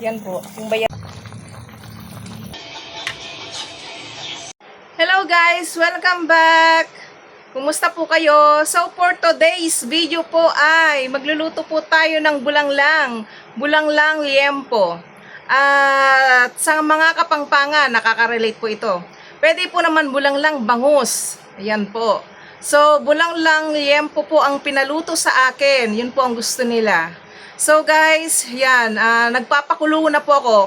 Yan po, yung bayan. Hello guys! Welcome back! Kumusta po kayo? So for today's video po ay magluluto po tayo ng bulanglang. Bulanglang liempo. At sa mga kapangpangan, nakaka-relate po ito. Pwede po naman bulanglang bangus. Ayan po. So, bulanglang liempo po ang pinaluto sa akin. Yun po ang gusto nila. So guys, yan, ah, nagpapakulo na po ako.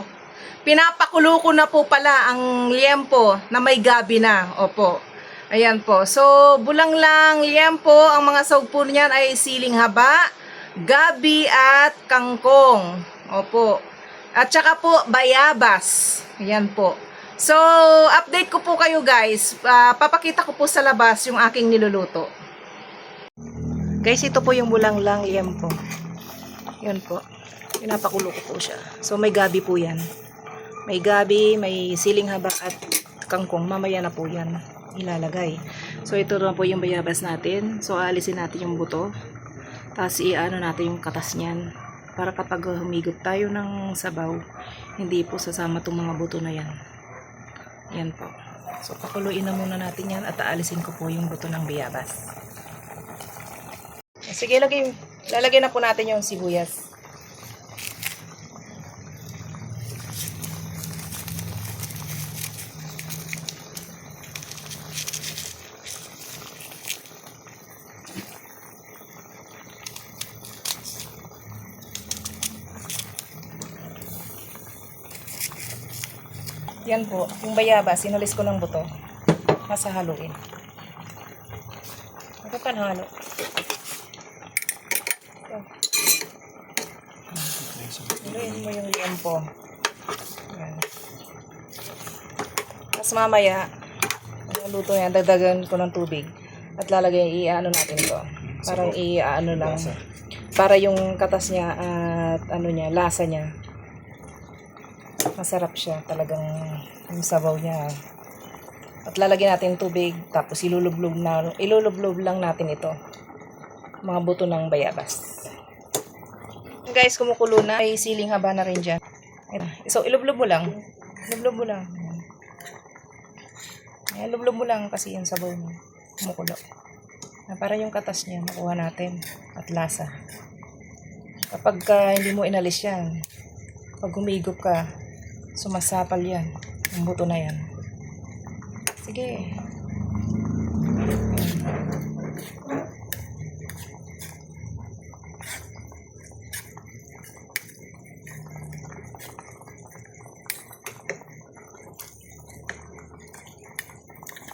Pinapakulo ko na po pala ang liempo na may gabi na. Opo. Ayan po. So, bulanglang liempo, ang mga sahog po niyan ay siling haba, gabi at kangkong. Opo. At saka po, bayabas. Ayan po. So, update ko po kayo guys. Ah, papakita ko po sa labas yung aking niluluto. Guys, ito po yung bulanglang liempo. Yan po. Pinapakulo ko po siya. So, may gabi po yan. May gabi, may siling haba at kangkong. Mamaya na po yan ilalagay. So, ito na po yung bayabas natin. So, aalisin natin yung buto. Tapos, iano natin yung katas niyan. Para kapag humigop tayo ng sabaw, hindi po sasama itong mga buto na yan. Yan po. So, pakuluin na muna natin yan at aalisin ko po yung buto ng bayabas. Sige, lagay, lalagay na po natin yung sibuyas. Yan po, yung bayabas, sinulis ko ng buto. Nasa haluin. Ito kan Haluin mo yung liempo. Yan. Tapos mamaya, ang luto yan, dagdagan ko ng tubig. At lalagay, i-ano natin to. Parang i-ano lang. Para yung katas niya at ano niya, lasa niya. Masarap siya. Talagang yung sabaw niya. At lalagyan natin tubig. Tapos ilulublob, na, ilulublob lang natin ito. Mga buto ng bayabas. Guys, kumukulo na. Ay siling haba na rin dyan. Ayan. So, ilublob mo lang. Ilublob mo lang. Ayan, ilublob mo lang kasi yung sabaw niya. Kumukulo. Para yung katas niya, makuha natin. At lasa. Kapag ka hindi mo inalis yan, pag humigop ka, sumasapal yan. Yung buto na yan. Sige.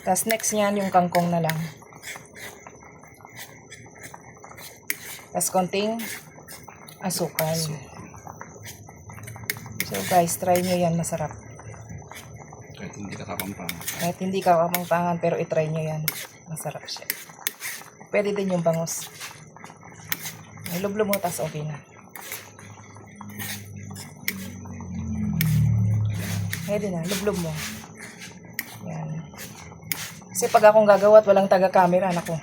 Tapos next niyan yung kangkong na lang. Tapos konting asukal. So guys, try nyo yan. Masarap. Kahit hindi ka kapampang. Kahit hindi ka kamangpangan, pero itry nyo yan. Masarap siya. Pwede din yung bangus. Ilublo mo, tas okay na. Pwede na, lublob mo. Kasi pag akong gagawa at walang taga-camera, nako,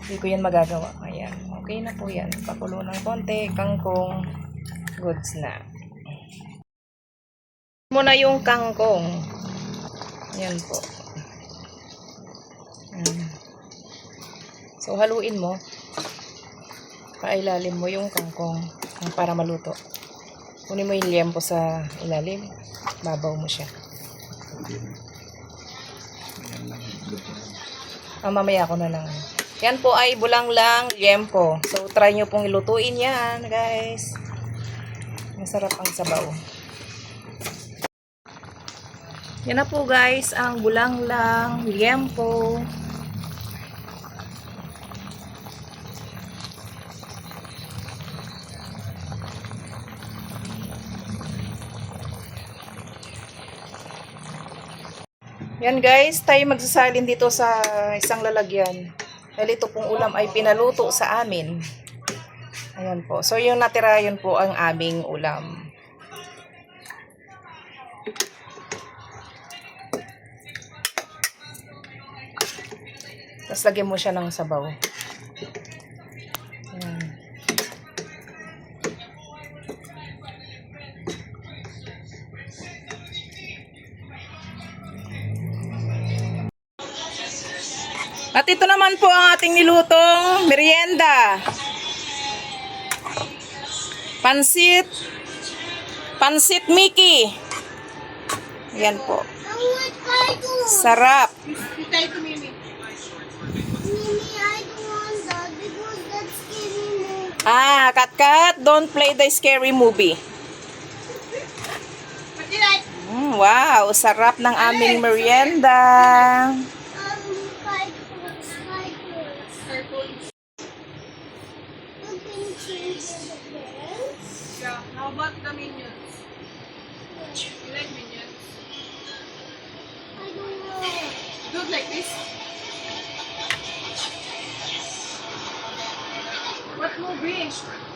hindi ko yan magagawa. Ayan, okay na po yan. Pakulo ng konti, kangkong, goods na. Muna yung kangkong. Yan po. Mm. So, haluin mo. Pailalim mo yung kangkong ah, para maluto. Kunin mo yung liempo sa ilalim. Babaw mo siya. Yan lang. Ah, mamaya ko na lang. Yan po ay bulanglang liempo. So, try nyo pong ilutuin yan, guys. Masarap ang sabaw. Yan na po, guys, ang bulanglang liempo. Yan guys, tayo magsasalin dito sa isang lalagyan. Dahil ito pong ulam ay pinaluto sa amin. Ayan po. So yung natira yun po ang aming ulam. Tapos lagyan mo siya ng sabaw. At ito naman po ang ating nilutong merienda. Pansit. Pansit Mickey. Yan po. Sarap. Ah, kat kat, don't play the scary movie. Mm, wow, sarap ng aming merienda. About the minions? You like minions? I don't know. Do it like this? What movie?